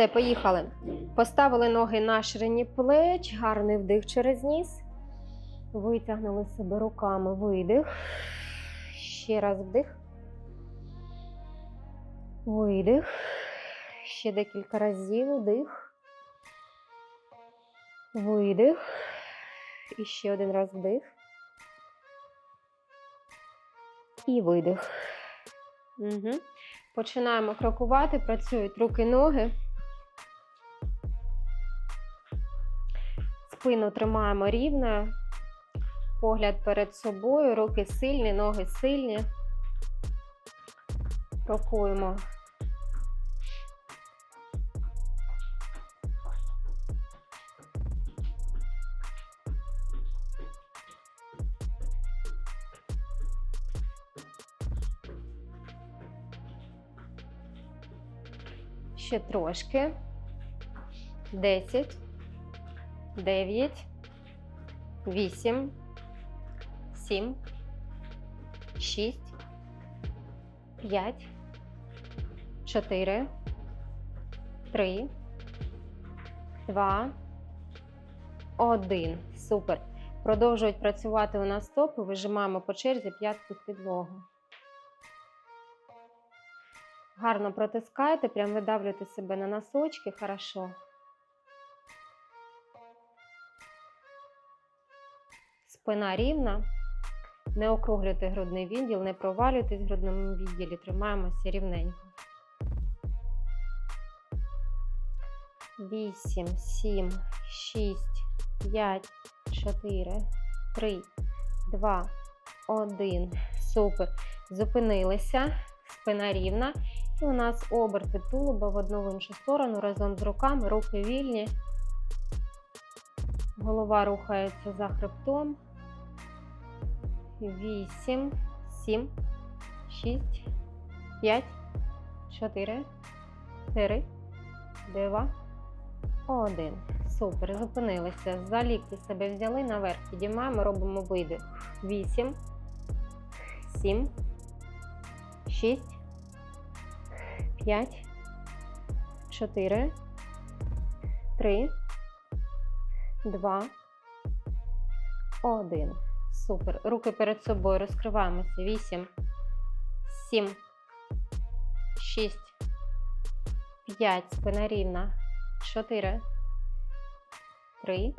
Все, поїхали. Поставили ноги на ширині плеч, гарний вдих через ніс. Витягнули себе руками, видих. Ще раз вдих. Видих. Ще декілька разів вдих. Видих. І ще один раз вдих. І видих. Угу. Починаємо крокувати, працюють руки, ноги. Спину тримаємо рівною. Погляд перед собою, руки сильні, ноги сильні. Крокуємо. Ще трошки. 10, 9, 8, 7, 6, 5, 4, 3, 2, 1. Супер. Продовжують працювати у нас стопи. Вижимаємо по черзі п'ятки в підлогу. Гарно протискайте, прям видавлюйте себе на носочки, хорошо. Спина рівна. Не округлюйте грудний відділ, не провалюйтесь в грудному відділі, тримаємося рівненько. 8, 7, 6, 5, 4, 3, 2, 1. Супер. Зупинилися. Спина рівна. І у нас оберти тулуба в одну в іншу сторону разом з руками, руки вільні. Голова рухається за хребтом. 8, 7, 6, 5, 4, 3, 2, 1. Супер. Зупинилися. За лікті себе взяли наверх. Підіймаємо, робимо видих. 8, 7, 6, 5, 4, 3, 2, 1. Супер. Руки перед собою розкриваємося. 8, 7, 6, 5. Спина рівна. 4, 3,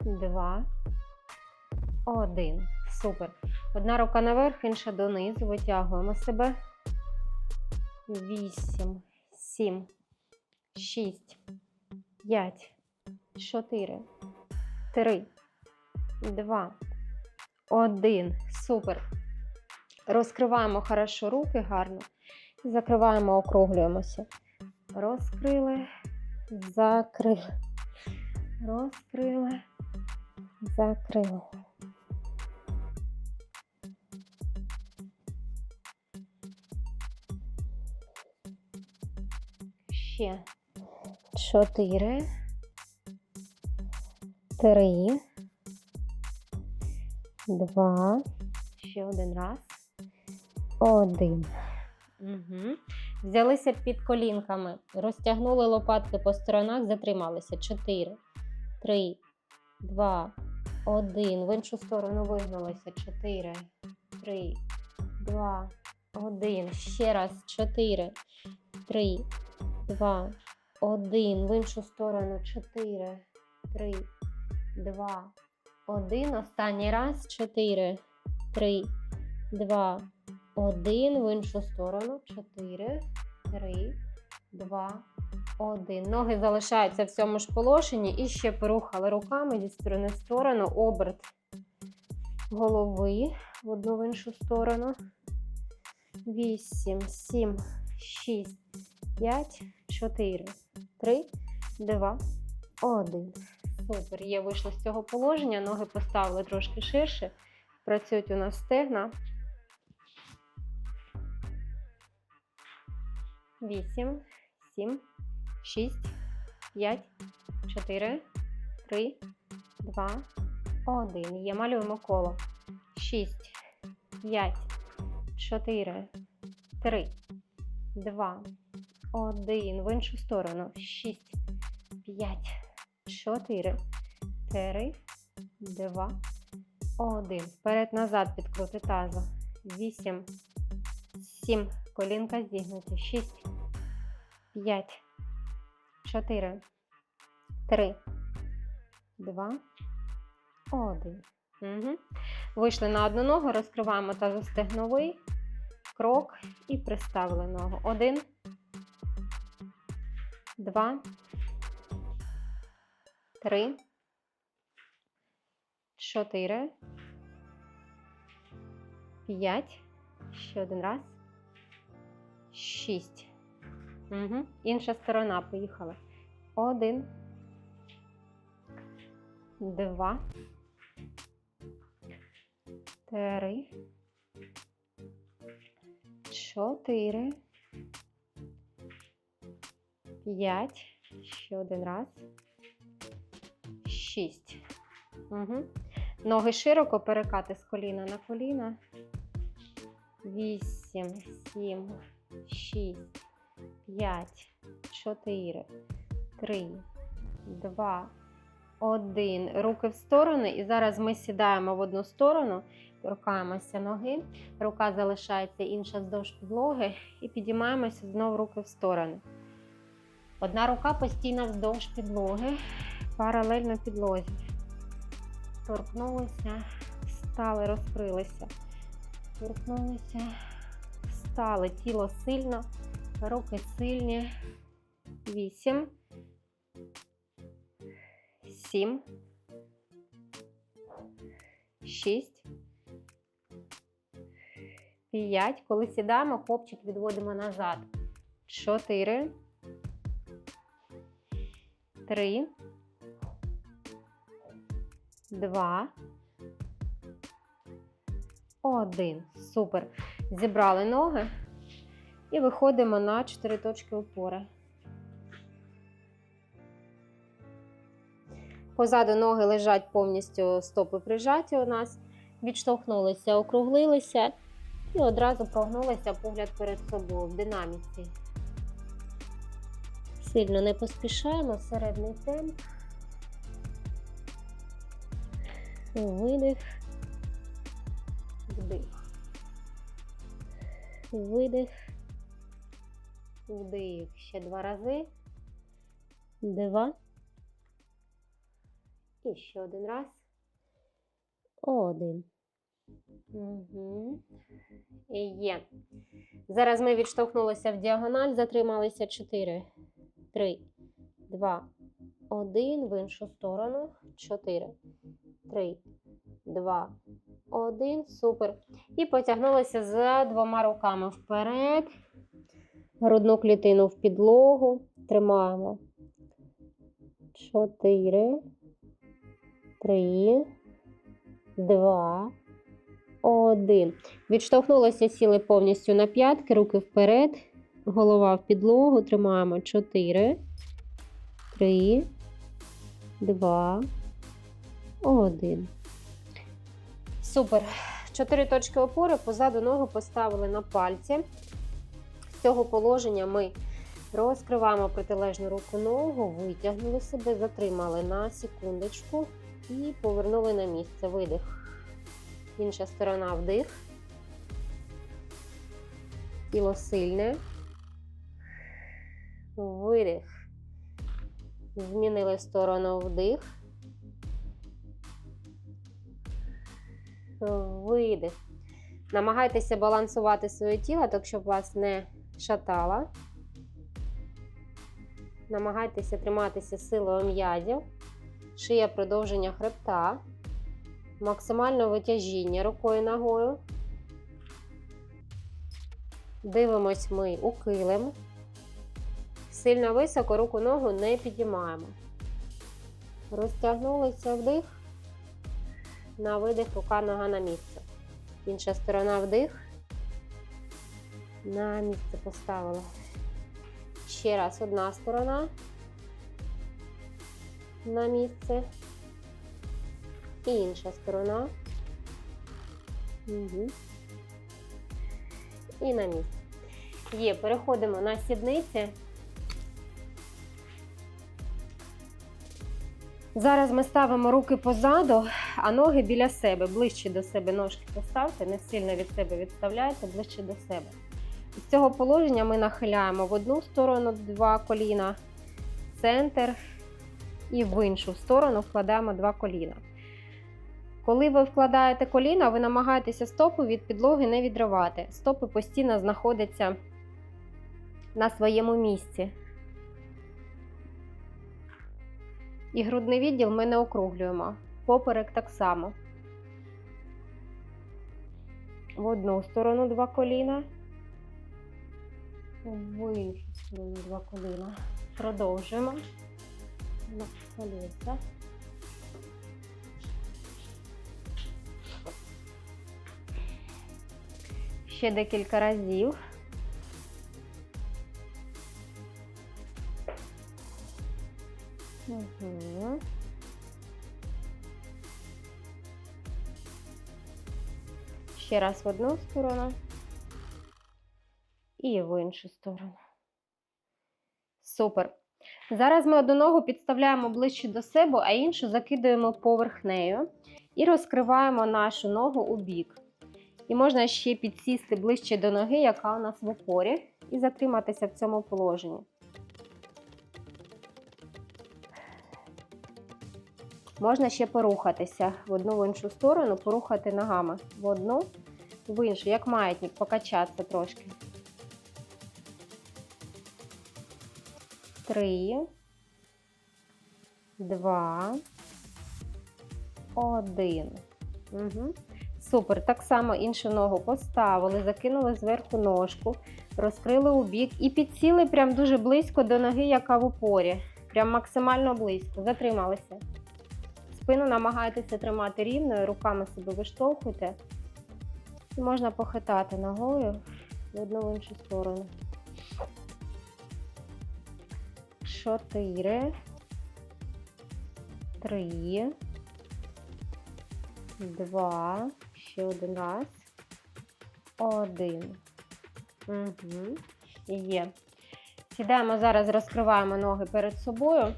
2, 1. Супер. Одна рука наверх, інша донизу. Витягуємо себе. 8, 7, 6, 5, 4, 3, 2, 1. Супер. Розкриваємо хорошо руки гарно. Закриваємо, округлюємося. Розкрили, закрили. Розкрили, закрили. Ще чотири, три, два, ще один раз, один. Угу. Взялися під колінками, розтягнули лопатки по сторонах, затрималися. Чотири, три, два, один. В іншу сторону вигнулися. Чотири, три, два, один. Ще раз. Чотири, три, два, один. В іншу сторону. Чотири, три, два, один. Останній раз. Чотири, три, два, один. В іншу сторону. Чотири, три, два, один. Ноги залишаються в цьому ж положенні. І ще порухали руками зі сторони в сторону. Оберт голови в одну в іншу сторону. 8, 7, 6, 5, 4, 3, 2, 1. Супер. Є вийшли з цього положення. Ноги поставили трошки ширше. Працюють у нас стегна. 8, 7, 6, 5, 4, 3, 2, 1. Є, малюємо коло. 6, 5, 4, 3, 2, Один. В іншу сторону. Шість. П'ять. Чотири. Три. Два. Один. Вперед назад підкрути тазу. Вісім. Сім. Колінка зігнуті. Шість. П'ять. Чотири. Три. Два. Один. Угу. Вийшли на одну ногу, розкриваємо тазостегновий крок і приставили ногу. Один, два, три, чотири, п'ять. Ще один раз. Шість. Угу. Інша сторона. Поїхали. Один. Два. Три. Чотири. П'ять. Ще один раз. Шість. Угу. Ноги широко перекати з коліна на коліна. Вісім, сім, шість, п'ять, чотири, три, два, один. Руки в сторони. І зараз ми сідаємо в одну сторону, торкаємося ноги. Рука залишається інша вздовж підлоги. І підіймаємося знову руки в сторони. Одна рука постійно вздовж підлоги, паралельно підлозі. Торкнулися, стали, розкрилися. Торкнулися, стали. Тіло сильно, руки сильні. Вісім. Сім. Шість. П'ять. Коли сідаємо, копчик відводимо назад. Чотири. Три. Два. Один. Супер. Зібрали ноги і виходимо на 4 точки опори. Позаду ноги лежать повністю стопи прижаті у нас. Відштовхнулися, округлилися і одразу прогнулися погляд перед собою в динаміці. Сильно не поспішаємо, середній темп. Видих. Вдих. Видих. Вдих. Ще два рази. Два. І ще один раз. Один. Угу. І є. Зараз ми відштовхнулися в діагональ, затрималися 4, 3, 2, 1. В іншу сторону. 4, 3, 2, 1. Супер. І потягнулися за двома руками вперед. Грудну клітину в підлогу. Тримаємо. 4, 3, 2, 1. Відштовхнулися, сіли повністю на п'ятки, руки вперед, голова в підлогу. Тримаємо 4, 3, 2, 1. Супер. Чотири точки опори позаду ногу поставили на пальці. З цього положення ми розкриваємо протилежну руку ногу, витягнули себе, затримали на секундочку і повернули на місце. Видих. Інша сторона вдих. Тіло сильне. Видих. Змінили сторону вдих. Видих. Намагайтеся балансувати своє тіло, так щоб вас не шатало. Намагайтеся триматися силою м'язів, шия продовження хребта, максимальне витяжіння рукою ногою. Дивимось ми у килим. Сильно високо руку ногу не підіймаємо. Розтягнулися вдих. На видих рука нога на місце. Інша сторона вдих. На місце поставила. Ще раз одна сторона. На місце. І інша сторона. Угу. І на місце. Є, переходимо на сідниці. Зараз ми ставимо руки позаду, а ноги біля себе. Ближче до себе ножки поставте, не сильно від себе відставляйте, ближче до себе. З цього положення ми нахиляємо в одну сторону два коліна, центр і в іншу сторону вкладаємо два коліна. Коли ви вкладаєте коліна, ви намагаєтеся стопи від підлоги не відривати. Стопи постійно знаходяться на своєму місці. І грудний відділ ми не округлюємо. Поперек так само. В одну сторону два коліна. В іншу сторону два коліна. Продовжуємо. На коліса. Ще декілька разів. Угу. Ще раз в одну сторону і в іншу сторону. Супер. Зараз ми одну ногу підставляємо ближче до себе, а іншу закидуємо поверх нею і розкриваємо нашу ногу у бік. І можна ще підсісти ближче до ноги, яка у нас в опорі, і затриматися в цьому положенні. Можна ще порухатися в одну в іншу сторону, порухати ногами в одну, в іншу, як маятник, покачатися трошки. Три, два, один. Угу. Супер. Так само іншу ногу поставили, закинули зверху ножку, розкрили у бік і підсіли прям дуже близько до ноги, яка в упорі. Прям максимально близько. Затрималися. Спину намагайтеся тримати рівною, руками себе виштовхуйте. І можна похитати ногою в одну в іншу сторону. Чотири. Три. Два. Ще один раз. Один. Угу. Є. Сідаємо зараз, розкриваємо ноги перед собою.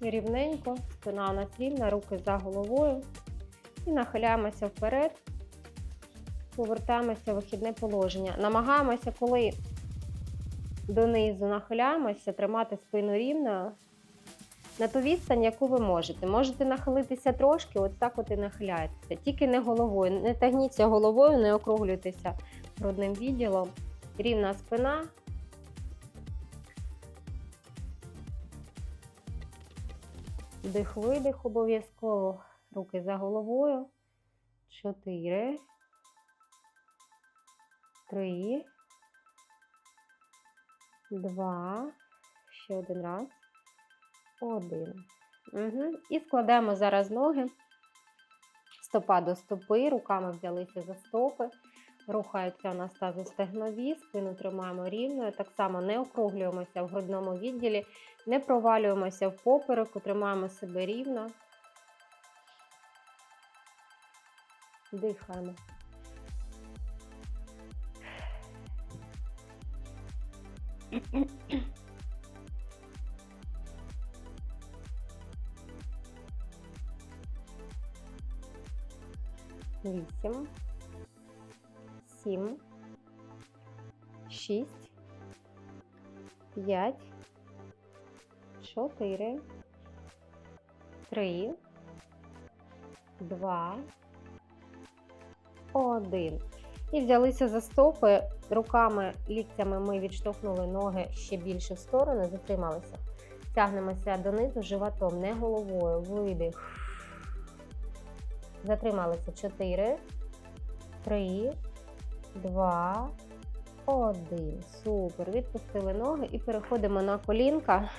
Рівненько, спина у нас руки за головою. І нахиляємося вперед, повертаємося в вихідне положення. Намагаємося, коли донизу нахиляємося, тримати спину рівною на ту відстань, яку ви можете. Можете нахилитися трошки, от так от і нахиляєтеся. Тільки не головою. Не тагніться головою, не округлюйтеся грудним відділом. Рівна спина. Вдих-видих обов'язково. Руки за головою. Чотири. Три. Два. Ще один раз. Один. Угу. І складаємо зараз ноги. Стопа до стопи. Руками взялися за стопи. Рухаються у нас тазостегнові, спину тримаємо рівною. Так само не округлюємося в грудному відділі, не провалюємося в попереку, тримаємо себе рівно. Дихаємо. Вісім сім, шість, п'ять, чотири, три, два, один. І взялися за стопи. Руками, ліктями ми відштовхнули ноги ще більше в сторону, затрималися. Тягнемося донизу животом, не головою. Видих. Затрималися 4, 3, два, один. Супер. Відпустили ноги і переходимо на колінка.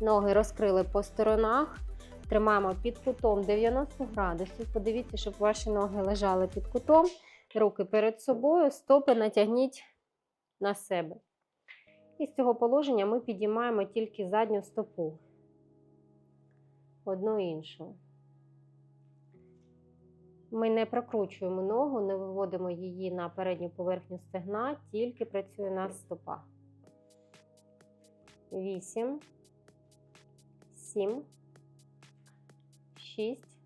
Ноги розкрили по сторонах. Тримаємо під кутом 90 градусів. Подивіться, щоб ваші ноги лежали під кутом. Руки перед собою, стопи натягніть на себе. І з цього положення ми підіймаємо тільки задню стопу. Одну іншу. Ми не прокручуємо ногу, не виводимо її на передню поверхню стегна, тільки працює у нас стопа. 8, сім, шість,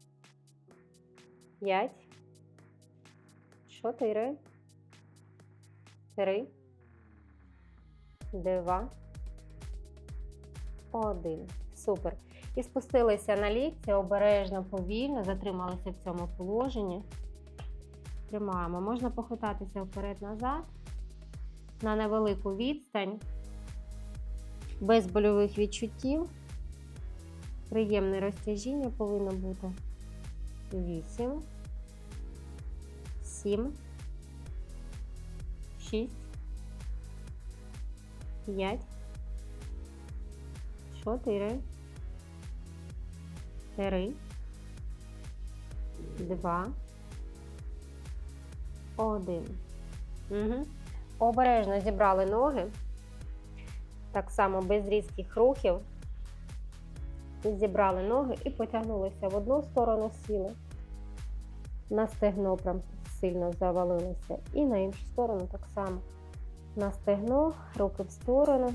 п'ять, чотири, три, два, один. Супер. І спустилися на лікті, обережно, повільно, затрималися в цьому положенні. Тримаємо. Можна похитатися вперед-назад на невелику відстань, без больових відчуттів. Приємне розтяжіння повинно бути. 8, 7, 6, 5, 4, 3, 2, 1. Угу. Обережно зібрали ноги. Так само без різких рухів. Зібрали ноги і потягнулися в одну сторону сіли. На стегно прям сильно завалилися. І на іншу сторону так само. На стегно, руки в сторону.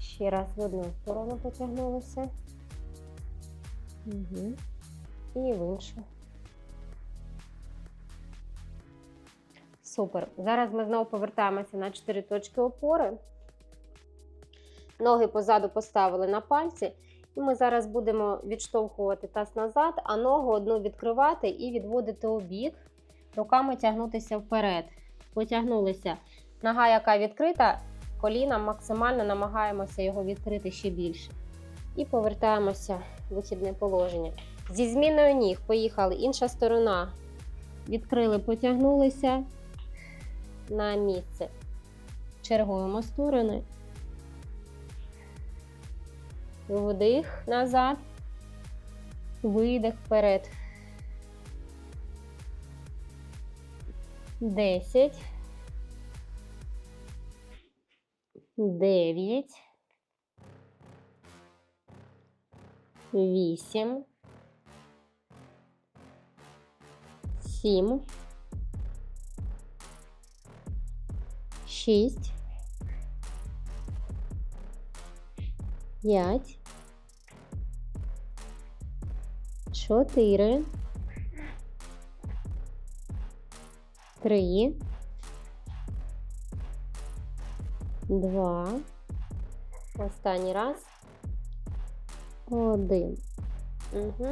Ще раз в одну сторону потягнулися. Угу. І в іншу. Супер. Зараз ми знову повертаємося на 4 точки опори. Ноги позаду поставили на пальці. І ми зараз будемо відштовхувати таз назад, а ногу одну відкривати і відводити у бік, руками тягнутися вперед. Потягнулися. Нога, яка відкрита, коліном максимально намагаємося його відкрити ще більше. І повертаємося вихідне положення. Зі зміною ніг поїхали. Інша сторона. Відкрили, потягнулися на місце. Чергуємо сторони. Вдих назад, видих вперед. Десять. Дев'ять. Вісім. Сім. Шість. П'ять. Чотири. Три. Два. Останній раз. Один. Угу.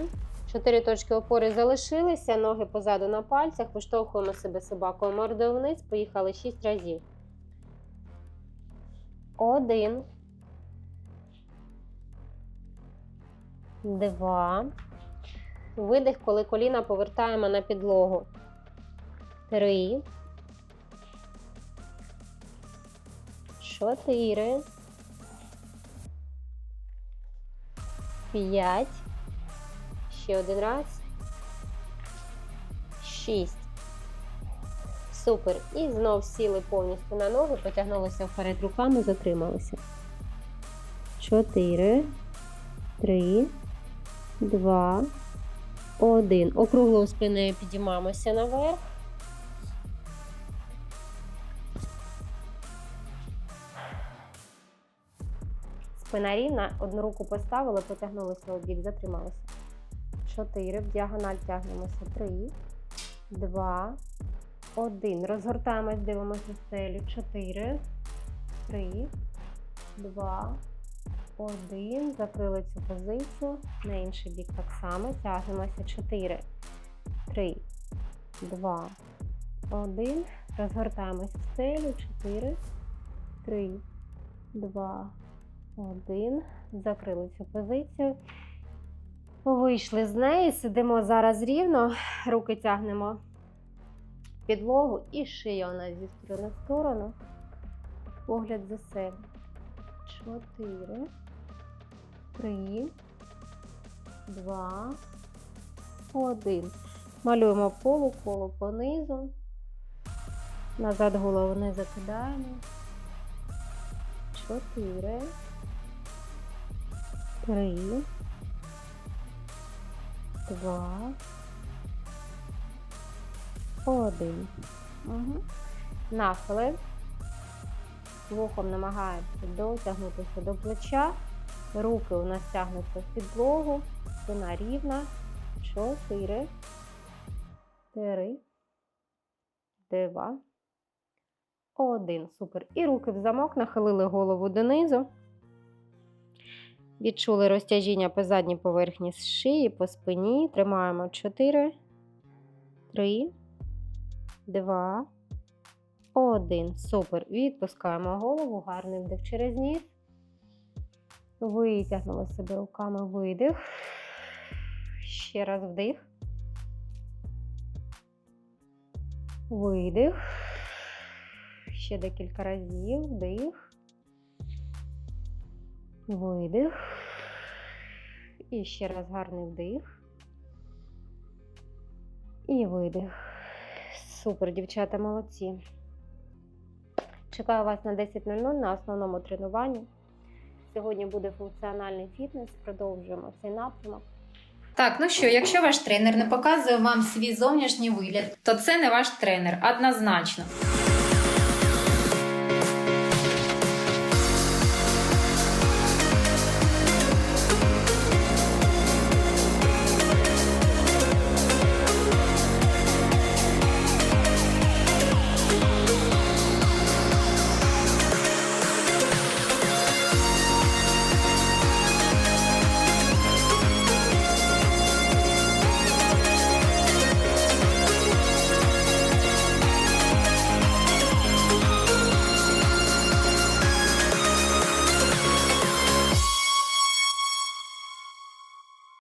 Чотири точки опори залишилися. Ноги позаду на пальцях. Виштовхуємо себе собакою мордою вниз. Поїхали шість разів. Один. Два. Видих, коли коліна повертаємо на підлогу. Три. Чотири. П'ять. Ще один раз. Шість. Супер. І знов сіли повністю на ноги, потягнулися вперед руками, затрималися. Чотири. Три. Два. Один. Округлою спиною підіймаємося наверх. Спина рівна, одну руку поставили, потягнулися у бік, затрималися. Чотири. В діагональ тягнемося. Три, два, один. Розгортаємось, дивимося стелю. Чотири, три, два, один. Закрили цю позицію. На інший бік так само. Тягнемося. Чотири, три, два, один. Розгортаємось в стелю. Чотири, три, два, один. Закрили цю позицію. Вийшли з неї, сидимо зараз рівно, руки тягнемо підлогу і шия у нас зі сторони в сторону. Погляд за себе. Чотири, три, два, один. Малюємо полуколо понизу. Назад голову не закидаємо. Чотири. Три. Два. Один. Угу. Нахили. Вухом намагаємося дотягнутися до плеча. Руки у нас тягнуться в підлогу, спина рівна. Чотири, три, два, один. Супер. І руки в замок, нахилили голову донизу. Відчули розтяжіння по задній поверхні з шиї, по спині. Тримаємо 4, 3, 2, 1. Супер. Відпускаємо голову, гарний вдих через ніс. Витягнули себе руками видих. Ще раз вдих. Видих. Ще декілька разів. Вдих. Видих. І ще раз гарний вдих. І видих. Супер, дівчата, молодці. Чекаю вас на 10.00 на основному тренуванні. Сьогодні буде функціональний фітнес. Продовжуємо цей напрямок. Так, ну що, якщо ваш тренер не показує вам свій зовнішній вигляд, то це не ваш тренер, однозначно.